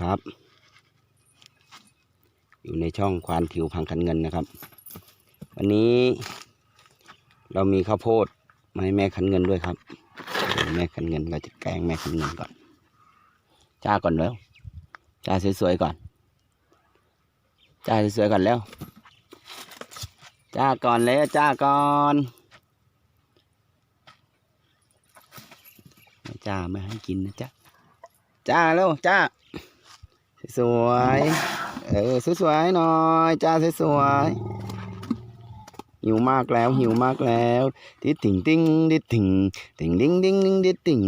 ครับ อยู่ในช่องควานถิวพังคันเงินนะครับ วันนี้ เรามีข้าวโพดมาให้แม่คันเงินด้วยครับ แม่คันเงินเราจะแกล้งแม่คันเงินก่อน จ้าก่อนแล้วจ้าสวยๆก่อน จ้าสวยๆก่อนแล้ว จ้าก่อนแล้วจ้าก่อนจ้าไม่ให้กินนะจ๊ะจ้าแล้วจ้า สวยๆเออสวยๆหน่อยจ้าสวยๆหิวมากแล้วหิวมากแล้วดิดติ่งติ้งดิดติ่งติ่งดิ้งดิ้งดิ้งดิดติ่ง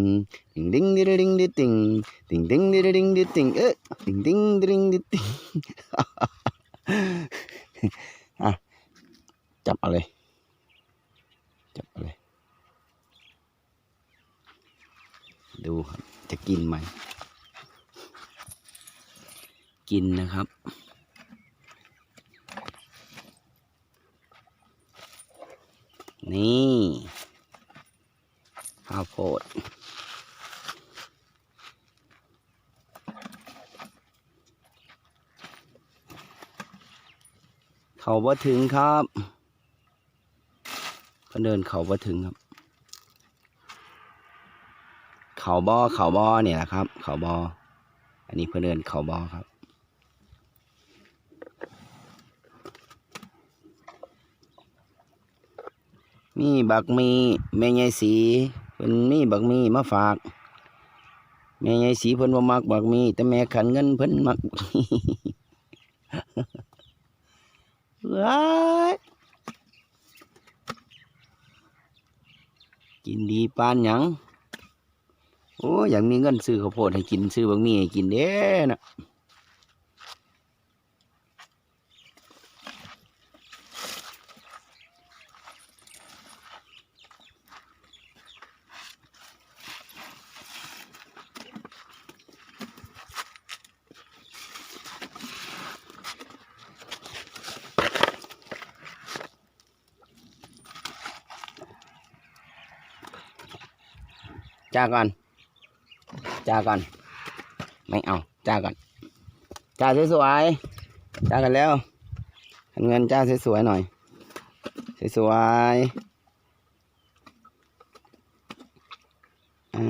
ติ่งดิ้งดิดดิ้งดิดติ่งติ่งดิ้งดิดดิ้งดิดติ่งเอ๊ะติ่งดิ้งดิดดิ้งดิดติ่งอะจับเอาเลยจับเอาเลยดูครับจะกินไหม กินนะครับ นี่ข้าวโพดเขาบ่ถึงครับเพิ่นเดินเขาบ่ถึงครับ เขาบ่อเขาบ่อเนี่ยแหละครับ เขาบ่ออันนี้เพิ่นเดินเขาบ่อครับ มีบักมีแม่ยายสีเพิ่นมีบักมีมาฝาก แม่ยายสีเพิ่นบ่มักบักมี แต่แม่ขันเงินเพิ่นมักว้ายกินดีปานหยังโอ้ยอยากมีเงินซื้อข้าวโพดให้กินซื้อบักมีให้กินเด้นะ จ้าก่อน จ้าก่อน ไม่เอา จ้าก่อน จ้าสวยๆ จ้ากันแล้วเงินจ้าสวยๆหน่อย สวยๆอ้า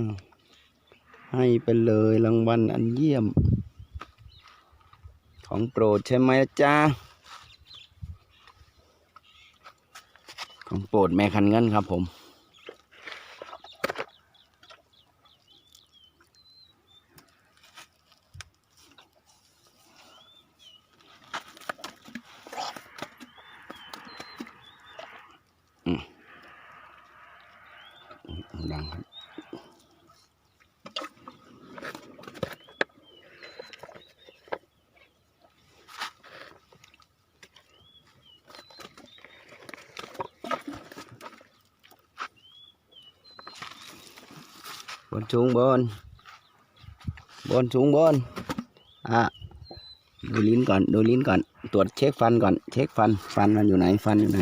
วให้ไปเลยรางวัลอันเยี่ยม ของโปรดใช่ไหมจ้าของโปรดแม่คันเงินครับผม ดังครับบนสูงบนบนสูงบนอะดูลิ้นก่อนดูลิ้นก่อน ตรวจเช็คฟันก่อน เช็คฟัน ฟันมันอยู่ไหน ฟันอยู่ไหน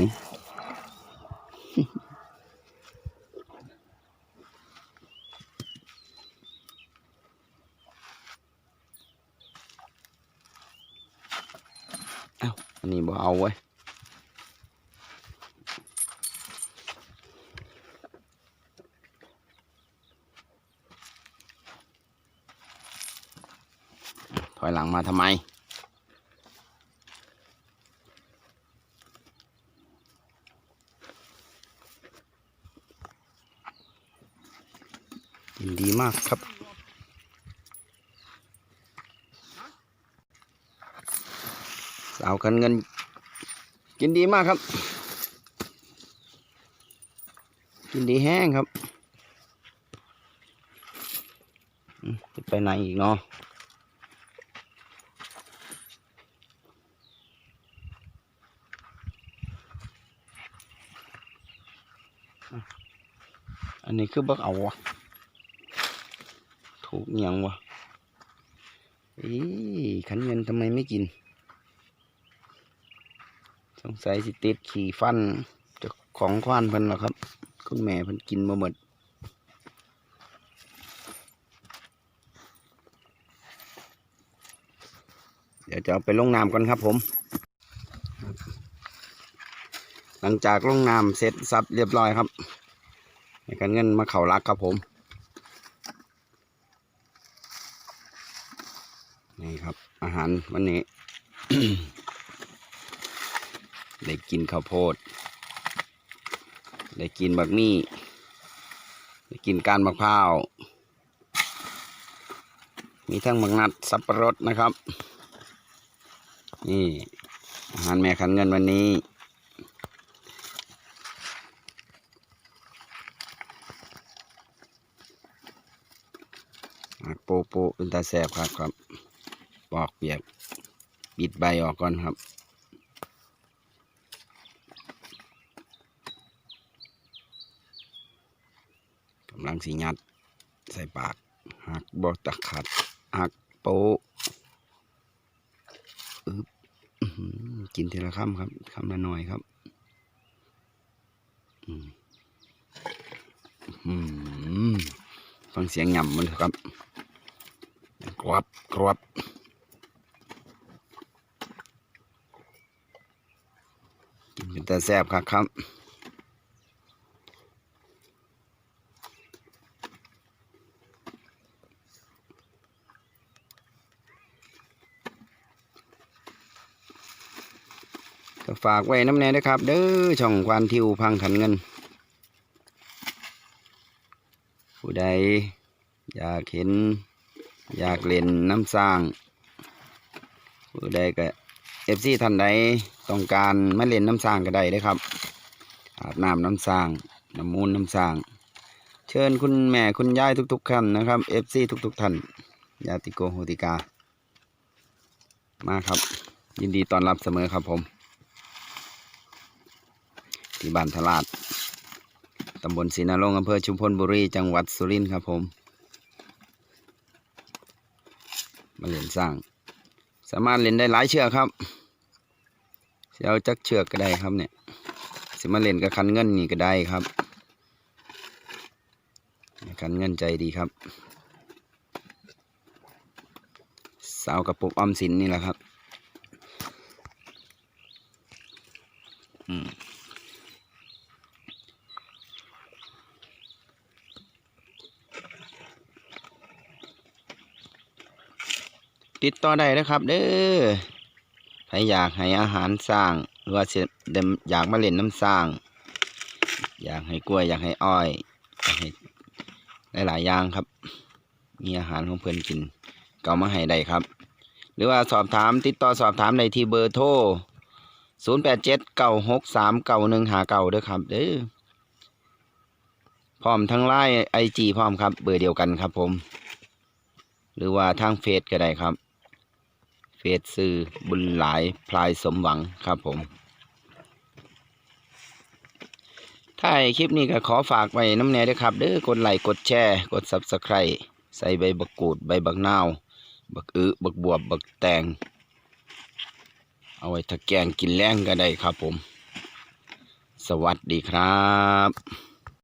เอ้าอันนี้บ่เอาไว้ถอยหลังมาทำไม ดีมากครับ สาวกันเงิน กินดีมากครับ กินดีแห้งครับจะไปไหนอีกเนาะอันนี้คือบักเอาวะถูกอิหยังวะอีขันเงินทำไมไม่กิน สงสัยสิติดขี่ฟันจะของควานเพิ่นหรอครับคุณแม่เพิ่นกินมาหมดเดี๋ยวจะเอาไปลงน้ำก่อนครับผม หลังจากลงน้ำเสร็จสับเรียบร้อยครับในการเงินมาเข่ารักครับผม นี่ครับอาหารวันนี้ ได้กินข้าวโพด ได้กินบักมี่ ได้กินการมะพร้าว มีทั้งบักนัดสับปะรดนะครับ นี่อาหารแม่ขันเงินวันนี้ปโปเป็นตาแสบครับครับปอกเปียก ปิดใบออกก่อนครับำลังสียัด ใส่ปากหักบอตะขัดหักโปะอึบกินทีละคำครับคำละหน่อยครับฟังเสียงหย่ำมันเถอะครับกรอบกรอบกินเป็นแต่แซ่บครับครับ ฝากไว้น้ำแน่ด้วยครับ เด้อช่องควานทิวพังขันเงิน ผู้ใด อยากเห็น อยากเล่นน้ำสร้าง ผู้ใดก็เอฟซีท่านใดต้องการมาเล่นน้ำสร้างก็ได้เด้อครับ อาบน้ำน้ำสร้างน้ำมูลน้ำสร้าง เชิญคุณแม่คุณยายทุกๆท่านนะครับเอฟซีทุกๆท่านญาติโกโหติกา มาครับ ยินดีต้อนรับเสมอครับผม ที่บ้านทลาดตำบลศรีนารงค์อำเภอชุมพลบุรี จังหวัดสุรินทร์ครับผม มาเล่นสร้าง สามารถเล่นได้หลายเชือกครับสิเอาจักเชือกก็ได้ครับเนี่ยสิมาเล่นกับคันเงินนี่ก็ได้ครับ คันเงินใจดีครับ สาวกระปุกออมสินนี่แหละครับ อืม ติดต่อได้นะครับ เด้อใครอยากให้อาหารสร้าง หรือว่าอยากมาเล่นน้ำสร้าง อยากให้กล้วยอยากให้อ้อยอยากให้หลายๆอย่างครับ มีอาหารของเพื่อนกินก็เอามาให้ได้ครับ หรือว่าสอบถามติดต่อสอบถามในที่เบอร์โทร0 8 7 9 6 3 9 1 5 9ด้วยครับเด้อพร้อมทั้งไลน์ไอจีพร้อมครับ เบอร์เดียวกันครับผม หรือว่าทางเฟซก็ได้ครับ เฟซซื้อบุญหลายพลายสมหวังครับผม ถ้าคลิปนี้ก็ขอฝากไว้น้ำแน่ด้วยครับ เด้อกดไลค์กดแชร์ กด Subscribe ใส่ใบบักกูดใบบักนาว บักอึบักบวบบักแตง เอาไว้ถ้าแกงกินแรงก็ได้ครับผม สวัสดีครับ